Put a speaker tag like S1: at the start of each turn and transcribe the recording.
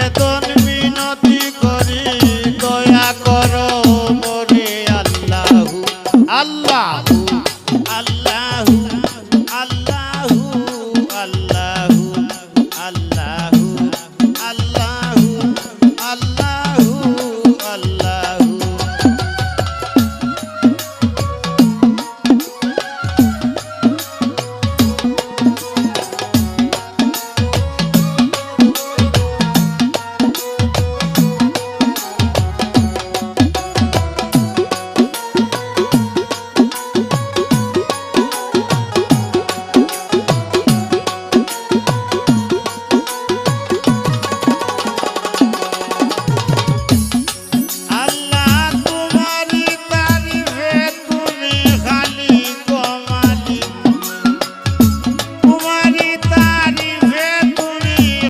S1: নিবেদন মিনতি করি দয়া করো মোরে আল্লাহু। আল্লাহু